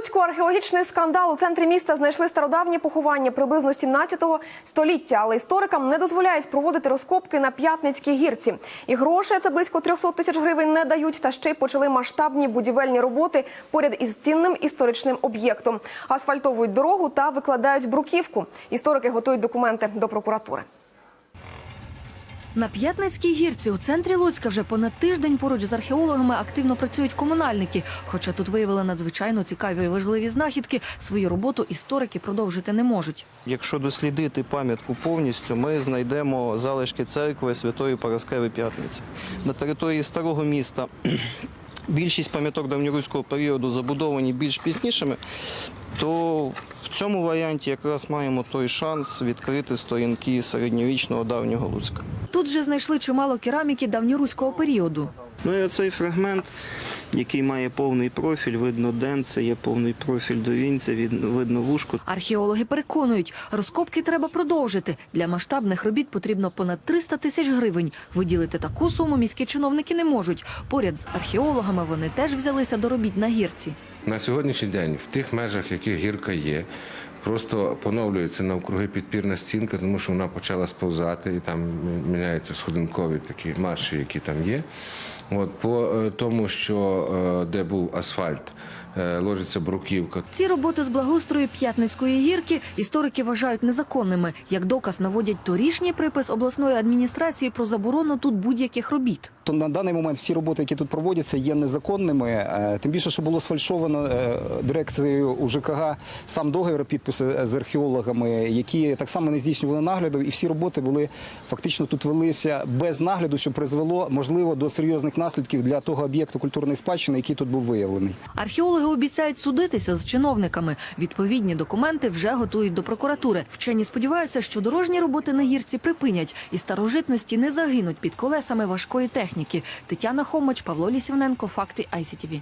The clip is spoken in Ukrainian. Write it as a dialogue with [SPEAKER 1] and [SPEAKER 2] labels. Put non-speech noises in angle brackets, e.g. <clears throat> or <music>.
[SPEAKER 1] Луцьку археологічний скандал у центрі міста знайшли стародавні поховання приблизно 17 століття, але історикам не дозволяють проводити розкопки на П'ятницькій гірці. І грошей це близько 300 тисяч гривень не дають. Та ще й почали масштабні будівельні роботи поряд із цінним історичним об'єктом. Асфальтовують дорогу та викладають бруківку. Історики готують документи до прокуратури.
[SPEAKER 2] На П'ятницькій гірці у центрі Луцька вже понад тиждень поруч з археологами активно працюють комунальники. Хоча тут виявили надзвичайно цікаві і важливі знахідки, свою роботу історики продовжити не можуть.
[SPEAKER 3] Якщо дослідити пам'ятку повністю, ми знайдемо залишки церкви Святої Параскеви П'ятниці. На території старого міста <clears throat> більшість пам'яток давньоруського періоду забудовані більш пізнішими, то в цьому варіанті якраз маємо той шанс відкрити сторінки середньовічного давнього Луцька.
[SPEAKER 2] Тут же знайшли чимало кераміки давньоруського періоду.
[SPEAKER 3] Ну і оцей фрагмент, який має повний профіль, видно ден, це є повний профіль до вінця, видно вушку.
[SPEAKER 2] Археологи переконують, розкопки треба продовжити. Для масштабних робіт потрібно понад 300 тисяч гривень. Виділити таку суму міські чиновники не можуть. Поряд з археологами вони теж взялися до робіт на гірці.
[SPEAKER 4] На сьогоднішній день в тих межах, яких гірка є, просто поновлюється навкруги підпірна стінка, тому що вона почала сповзати, і там міняються сходинкові такі марші, які там є. От по е, тому, що е, де був асфальт, е, ложиться бруківка.
[SPEAKER 2] Ці роботи з благоустрою П'ятницької гірки історики вважають незаконними. Як доказ наводять торішній припис обласної адміністрації про заборону тут будь-яких робіт.
[SPEAKER 5] То на даний момент всі роботи, які тут проводяться, є незаконними. Тим більше, що було сфальшовано дирекцією УЖКГ сам договір підписи з археологами, які так само не здійснювали нагляду, і всі роботи були фактично тут велися без нагляду, що призвело можливо до серйозних наслідків для того об'єкту культурної спадщини, який тут був виявлений.
[SPEAKER 2] Археологи обіцяють судитися з чиновниками. Відповідні документи вже готують до прокуратури. Вчені сподіваються, що дорожні роботи на гірці припинять і старожитності не загинуть під колесами важкої техніки. Тетяна Хомич, Павло Лісівненко, факти ICTV.